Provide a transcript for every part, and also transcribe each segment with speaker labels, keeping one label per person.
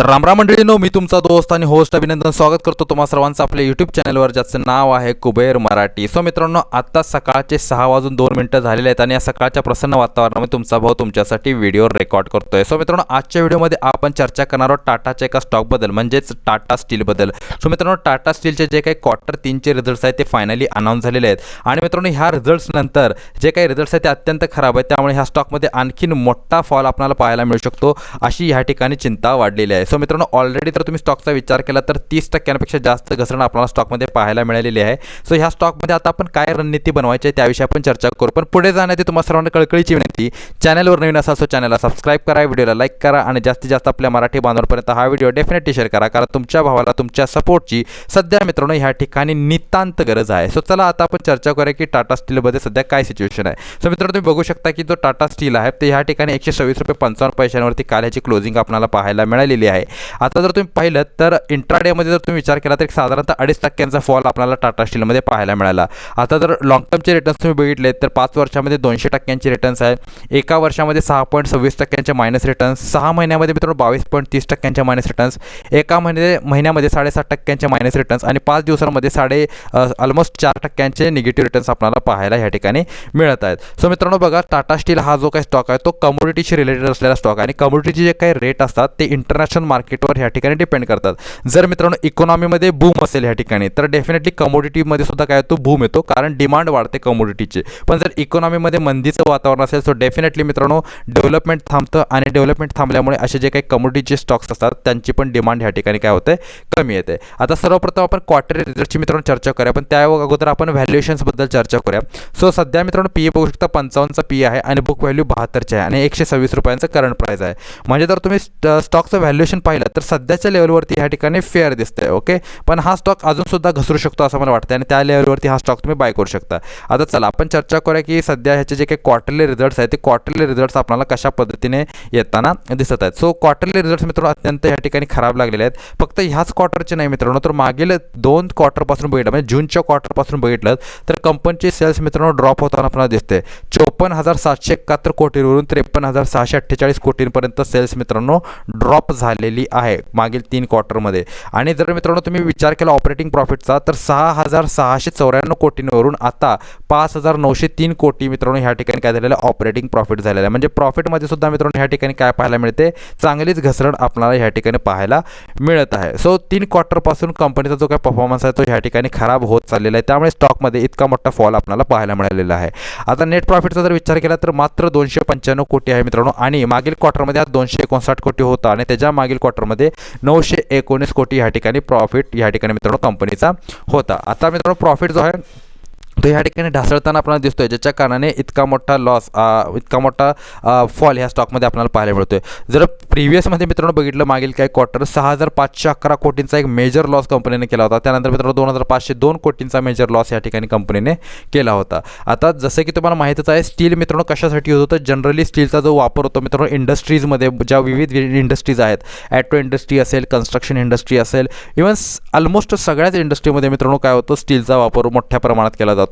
Speaker 1: तर रामराम मंडळीनो मी तुमचा दोस्त आणि होस्ट अभिनंदन स्वागत करतो तुम्हा सर्वांचं आपल्या यूट्यूब चॅनलवर ज्याचं नाव आहे कुबेर मराठी. सो मित्रांनो आत्ता सकाळचे सहा वाजून दोन मिनटं झालेले आहेत आणि या सकाळच्या प्रसन्न वातावरणामध्ये तुमचा भाऊ तुमच्यासाठी व्हिडिओ रेकॉर्ड करतोय. सो मित्रांनो आजच्या व्हिडिओमध्ये आपण चर्चा करणार आहोत टाटाच्या एका स्टॉकबद्दल म्हणजेच टाटा स्टीलबद्दल सो मित्रांनो टाटा स्टीलचे जे काही क्वार्टर तीनचे रिझल्ट्स आहेत ते फायनली अनाऊन्स झालेले आहेत. आणि मित्रांनो ह्या रिझल्ट्स नंतर जे काही रिझल्ट्स आहेत ते अत्यंत खराब आहेत. त्यामुळे ह्या स्टॉकमध्ये आणखीन मोठा फॉल आपल्याला पाहायला मिळू शकतो अशी ह्या ठिकाणी चिंता वाढलेली आहे. सो मित्रांनो ऑलरेडी जर तुम्ही स्टॉकचा विचार केला तर तीस टक्क्यांपेक्षा जास्त घसरण आपल्याला स्टॉकमध्ये पाहायला मिळालेली आहे. सो ह्या स्टॉकमध्ये आता आपण काय रणनीती बनवायची आहे त्याविषयी आपण चर्चा करू. पण पुढे जाण्याची तुम्हाला सर्वांना कळकळीची विनंती चॅनलवर नवीन असाल सो चॅनलला सबस्क्राईब करा व्हिडिओला लाईक करा आणि जास्तीत जास्त आपल्या मराठी बांधवांपर्यंत हा व्हिडिओ डेफिनेटली शेअर करा कारण तुमच्या भावाला तुमच्या सपोर्टची सध्या मित्रांनो ह्या ठिकाणी नितांत गरज आहे. सो चला आता आपण चर्चा करूया की टाटा स्टीलमध्ये सध्या काय सिच्युएशन आहे. सो मित्रांनो तुम्ही बघू शकता की जो टाटा स्टील आहे ते ह्या ठिकाणी एकशे सव्वीस रुपये पंचावन्न पैशांवरती काल ह्याची क्लोजिंग आपल्याला पाहायला मिळालेली आहे. आता जर तुम्ही पाहिलं तर इंट्राडेमध्ये जर तुम्ही विचार केला तर एक साधारणतः अडीच टक्क्यांचा फॉल आपल्याला टाटा स्टीलमध्ये पाहायला मिळाला. आता जर लॉंग टर्मचे रिटर्न्स तुम्ही बघितले तर पाच वर्षामध्ये दोनशे टक्क्यांचे रिटर्न्स आहे. एका वर्षामध्ये सहा पॉईंट सव्वीस टक्क्यांचे मायनस रिटर्न्स सहा महिन्यामध्ये मित्रांनो बावीस पॉईंट तीस टक्क्यांचे मायनस रिटर्न्स एका महिने महिन्यामध्ये साडेसात टक्क्यांचे मायनस रिटर्न्स आणि पाच दिवसांमध्ये साडे ऑलमोस्ट चार टक्क्यांचे निगेटिव्ह रिटर्न्स आपल्याला पाहायला ह्या ठिकाणी मिळत आहेत. सो मित्रांनो बघा टाटा स्टील हा जो काही स्टॉक आहे तो कमोडिटीशी रिलेटेड असलेला स्टॉक आहे. आणि कमोडिटीचे जे काही रेट असतात ते इंटरनॅशनल मार्केटवर ह्या ठिकाणी डिपेंड करतात. जर मित्रांनो इकॉनॉमीमध्ये बूम असेल ह्या ठिकाणी तर डेफिनेटली कमोडिटीमध्ये सुद्धा काय होतो? बूम येतो कारण डिमांड वाढते कमोडिटीचे पण जर इकॉनॉमीमध्ये मंदीचं वातावरण असेल सो डेफिनेटली मित्रांनो डेव्हलपमेंट थांबतं आणि डेव्हलपमेंट थांबल्यामुळे असे जे काही कमोडिटीचे स्टॉक्स असतात त्यांची पण डिमांड ह्या ठिकाणी काय होते कमी येते. आता सर्वप्रथम आपण क्वार्टरी रिझल्टची मित्रांनो चर्चा करूया पण त्या अगोदर आपण व्हॅल्युएशन्सबद्दल चर्चा करूया. सो सध्या मित्रांनो पी ए बघू शकता पंचावन्नचा पी आहे आणि बुक व्हॅल्यू बहात्तरचे आहे आणि एकशे सव्वीस रुपयांचं करंट प्राईस आहे. म्हणजे जर तुम्ही स्टॉकचं व्हॅल्युएशन पाहिलं तर सध्याच्या लेवलवरती ह्या ठिकाणी फेअर दिसतंय ओके पण हा स्टॉक अजूनसुद्धा घसरू शकतो असं मला वाटतं आणि त्या लेवलवरती हा स्टॉक तुम्ही बाय करू शकता. आता चला आपण चर्चा करूया की सध्या ह्याचे जे काही क्वार्टरली रिझल्ट्स आहेत ते क्वार्टरली रिझल्ट्स आपल्याला कशा पद्धतीने येताना दिसत आहेत. सो क्वार्टरली रिझल्ट्स मित्रांनो अत्यंत ह्या ठिकाणी खराब लागलेले आहेत. फक्त ह्याच क्वार्टरचे नाही मित्रांनो तर मागील दोन क्वार्टरपासून बघितलं म्हणजे जूनच्या क्वार्टरपासून बघितलं तर कंपनीचे सेल्स मित्रांनो ड्रॉप होताना आपल्याला दिसते चोपन्न हजार सातशे एकाहत्तर कोटीवरून त्रेपन्न हजार सहाशे अठ्ठेचाळीस कोटींपर्यंत सेल्स मित्रांनो ड्रॉप झाले झालेली आहे मागील तीन क्वार्टरमध्ये आणि जर मित्रांनो तुम्ही विचार केला ऑपरेटिंग प्रॉफिटचा तर सहा हजार सहाशे चौऱ्याण्णव कोटींवरून आता पाच हजार नऊशे तीन कोटी मित्रांनो ह्या ठिकाणी काय झालेलं आहे? ऑपरेटिंग प्रॉफिट झालेलं आहे. म्हणजे प्रॉफिटमध्ये सुद्धा मित्रांनो ह्या ठिकाणी काय पाहायला मिळते? चांगलीच घसरण आपल्याला ह्या ठिकाणी पाहायला मिळत आहे. सो तीन क्वार्टरपासून कंपनीचा जो काय परफॉर्मन्स आहे तो ह्या ठिकाणी खराब होत चाललेला आहे. त्यामुळे स्टॉकमध्ये इतका मोठा फॉल आपल्याला पाहायला मिळालेला आहे. आता नेट प्रॉफिटचा जर विचार केला तर मात्र दोनशे पंच्याण्णव कोटी आहे मित्रांनो. आणि मागील क्वार्टरमध्ये हा दोनशे एकोणसाठ कोटी होता आणि त्याच्या मागील क्वार्टरमध्ये नऊशे एकोणीस कोटी ह्या ठिकाणी प्रॉफिट ह्या ठिकाणी मित्रांनो कंपनीचा होता. आता मित्रांनो प्रॉफिट जो आहे तो ह्या ठिकाणी ढासळताना आपल्याला दिसतोय ज्याच्या कारणाने इतका मोठा लॉस इतका मोठा फॉल ह्या स्टॉकमध्ये आपल्याला पाहायला मिळतोय. जर प्रिव्हियसमध्ये मित्रांनो बघितलं मागील काही क्वार्टर सहा हजार पाचशे अकरा कोटींचा एक मेजर लॉस कंपनीने केला होता. त्यानंतर मित्रांनो दोन हजार पाचशे दोन कोटींचा मेजर लॉस या ठिकाणी कंपनीने केला होता. आता जसं की तुम्हाला माहितीच आहे स्टील मित्रांनो कशासाठी होत होतं? जनरली स्टीलचा जो वापर होतो मित्रांनो इंडस्ट्रीजमध्ये ज्या विविध इंडस्ट्रीज आहेत ॲटो इंडस्ट्री असेल कन्स्ट्रक्शन इंडस्ट्री असेल इवन ऑलमोस्ट सगळ्याच इंडस्ट्रीमध्ये मित्रांनो काय होतं? स्टीलचा वापर मोठ्या प्रमाणात केला जातो.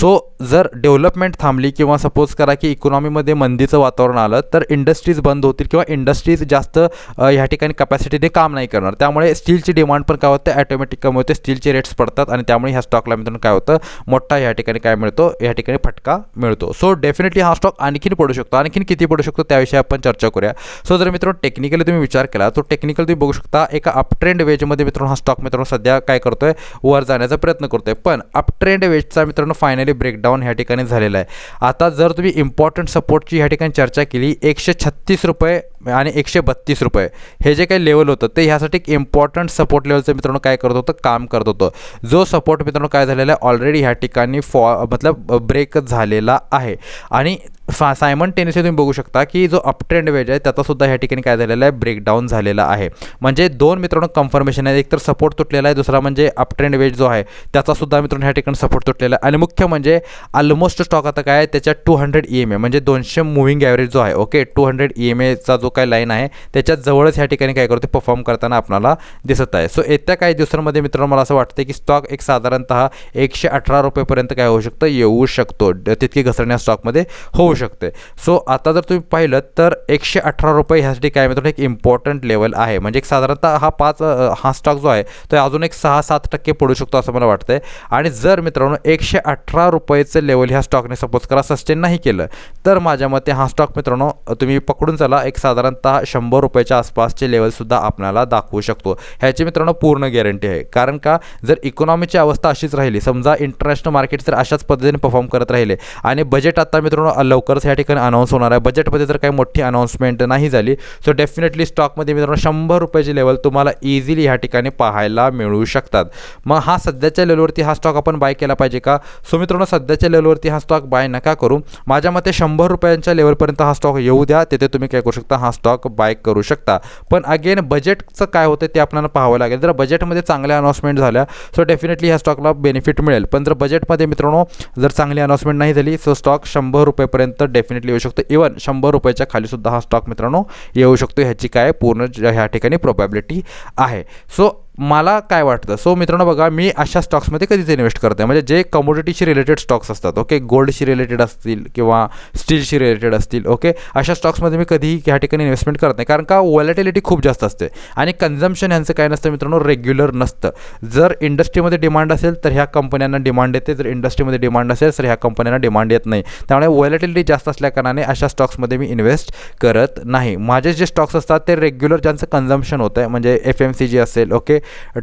Speaker 1: सो जर डेव्हलपमेंट थांबली किंवा सपोज करा की इकॉनॉमीमध्ये मंदीचं वातावरण आलं तर इंडस्ट्रीज बंद होतील किंवा इंडस्ट्रीज जास्त ह्या ठिकाणी कपॅसिटीने काम नाही करणार. त्यामुळे स्टीलची डिमांड पण काय होते? ॲटोमॅटिक कमी होते. स्टीलचे रेट्स पडतात आणि त्यामुळे ह्या स्टॉकला मित्रांनो काय होतं? मोठा ह्या ठिकाणी काय मिळतो? या ठिकाणी फटका मिळतो. सो डेफिनेटली हा स्टॉक आणखीन पडू शकतो. आणखीन किती पडू शकतो? त्याविषयी आपण चर्चा करूया. सो जर मित्रांनो टेक्निकली तुम्ही विचार केला तो टेक्निकल तुम्ही बघू शकता एका अपट्रेंड वेजमध्ये मित्रांनो हा स्टॉक मित्रांनो सध्या काय करतोय? वर जाण्याचा प्रयत्न करतोय. पण अपट्रेंड वेजचा मित्रांनो फायनली ब्रेकडाऊन ह्या ठिकाणी झालेला आहे. आता जर तुम्ही इम्पॉर्टंट सपोर्टची ह्या ठिकाणी चर्चा केली एकशे छत्तीस रुपये आणि एकशे बत्तीस रुपये हे जे काही लेवल होतं ते ह्यासाठी एक इम्पॉर्टंट सपोर्ट लेवलचं मित्रांनो काय करत होतं काम करत होतं. जो सपोर्ट मित्रांनो काय झालेला आहे ऑलरेडी ह्या ठिकाणी फॉ मतलब ब्रेक झालेला आहे. आणि फा सायमन टेनिसचे तुम्ही बघू शकता की जो अपट्रेंड वेज आहे त्याचासुद्धा ह्या ठिकाणी काय झालेला आहे ब्रेकडाऊन झालेला आहे. म्हणजे दोन मित्रांनो कन्फर्मेशन आहे एक तर सपोर्ट तुटलेला आहे दुसरा म्हणजे अपट्रेंड वेज जो आहे त्याचासुद्धा मित्रांनो ह्या ठिकाणी सपोर्ट तुटलेला आहे. आणि मुख्य म्हणजे ऑलमोस्ट स्टॉक आता काय आहे two hundred E M A म्हणजे दोनशे मुव्हिंग ॲव्हरेज जो आहे okay two hundred E M एचा जो काय लाईन आहे त्याच्या जवळच ह्या ठिकाणी काय करतो परफॉर्म करताना आपल्याला दिसत आहे. सो येत्या काही दिवसांमध्ये मित्रांनो मला असं वाटतं की स्टॉक एक साधारणतः एकशे अठरा रुपयेपर्यंत काय होऊ शकतं? येऊ शकतो. तितकी घसरण्या स्टॉकमध्ये होऊ शकते. सो आता जर तुम्ही पाहिलं तर एकशे अठरा रुपये ह्यासाठी काय मित्रांनो एक इम्पॉर्टंट लेवल आहे. म्हणजे एक साधारणतः हा पाच हा स्टॉक जो आहे तो अजून एक सहा सात टक्के पडू शकतो असं मला वाटतंय. आणि जर मित्रांनो एकशे अठरा रुपयेचं लेवल ह्या स्टॉकने सपोज करा सस्टेन नाही केलं तर माझ्या मते हा स्टॉक मित्रांनो तुम्ही पकडून चला एक साधारणतः शंभर रुपयाच्या आसपासचे लेवलसुद्धा आपल्याला दाखवू शकतो. ह्याची मित्रांनो पूर्ण गॅरंटी आहे. कारण का जर इकॉनॉमीची अवस्था अशीच राहिली समजा इंटरनॅशनल मार्केट जर अशाच पद्धतीने परफॉर्म करत राहिले आणि बजेट आता मित्रांनो लवकर लवकरच या ठिकाणी अनाऊन्स होणार आहे. बजेटमध्ये जर काही मोठी अनाऊन्समेंट नाही झाली सो डेफिनेटली स्टॉकमध्ये मित्रांनो शंभर रुपयाचे लेवल तुम्हाला इझिली ह्या ठिकाणी पाहायला मिळू शकतात. मग हा सध्याच्या लेवलवरती हा स्टॉक आपण बाय केला पाहिजे का? सो मित्रांनो सध्याच्या लेवलवरती हा स्टॉक बाय नका करू. माझ्या मते शंभर रुपयांच्या लेवलपर्यंत हा स्टॉक येऊ द्या. तिथे तुम्ही काय करू शकता? हा स्टॉक बाय करू शकता. पण अगेन बजेटचं काय होतं ते आपल्याला पाहावं लागेल. जर बजेटमध्ये चांगल्या अनाऊन्समेंट झाल्या सो डेफिनेटली ह्या स्टॉकला बेनिफिट मिळेल. पण जर बजेटमध्ये मित्रांनो जर चांगली अनाऊन्समेंट नाही झाली सो स्टॉक शंभर रुपयेपर्यंत डेफिनेटली येऊ शकतो. इवन शंभर रुपयाच्या खालीसुद्धा हा स्टॉक मित्रांनो येऊ शकतो. ह्याची काय पूर्ण ह्या ठिकाणी प्रोबॅबिलिटी आहे. सो मला काय वाटतं? सो मित्रांनो बघा मी अशा स्टॉक्समध्ये कधीच इन्व्हेस्ट करते म्हणजे जे कमोडिटीशी रिलेटेड स्टॉक्स असतात ओके गोल्डशी रिलेटेड असतील किंवा स्टीलशी रिलेटेड असतील ओके अशा स्टॉक्समध्ये मी कधीही ह्या ठिकाणी इन्व्हेस्टमेंट करत नाही. कारण का वॉलेटिलिटी खूप जास्त असते. आणि कन्झम्पशन ह्यांचं काय नसतं मित्रांनो रेग्युलर नसतं. जर इंडस्ट्रीमध्ये डिमांड असेल तर ह्या कंपन्यांना डिमांड येते. जर इंडस्ट्रीमध्ये डिमांड असेल तर ह्या कंपन्यांना डिमांड येत नाही. त्यामुळे वॉलेटिलिटी जास्त असल्याकारणाने अशा स्टॉक्समध्ये मी इन्व्हेस्ट करत नाही. माझे जे स्टॉक्स असतात ते रेग्युलर ज्यांचं कन्झम्पशन होतं आहे म्हणजे एफ एम सी जी असेल ओके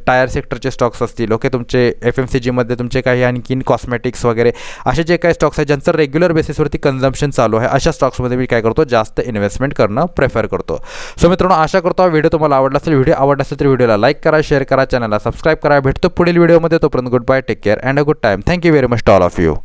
Speaker 1: टायर सेक्टरचे स्टॉक्स असतील ओके तुमचे एफ एम सी जीमध्ये तुमचे काही आणखीन कॉस्मेटिक्स वगैरे असे जे काही स्टॉक्स आहेत ज्यांचं रेग्युलर बेसिसवरती कन्झम्पशन चालू आहे अशा स्टॉक्समध्ये मी काय करतो जास्त इन्व्हेस्टमेंट करणं प्रेफर करतो. सो मित्रांनो आशा करतो हा व्हिडिओ तुम्हाला आवडला असेल. व्हिडिओ आवडला असेल तर व्हिडिओला लाईक करा शेअर करा चॅनलला सबस्क्राईब करा. भेटतो पुढील व्हिडिओमध्ये तोपर्यंत good bye take care and a good time thank you very much to all of you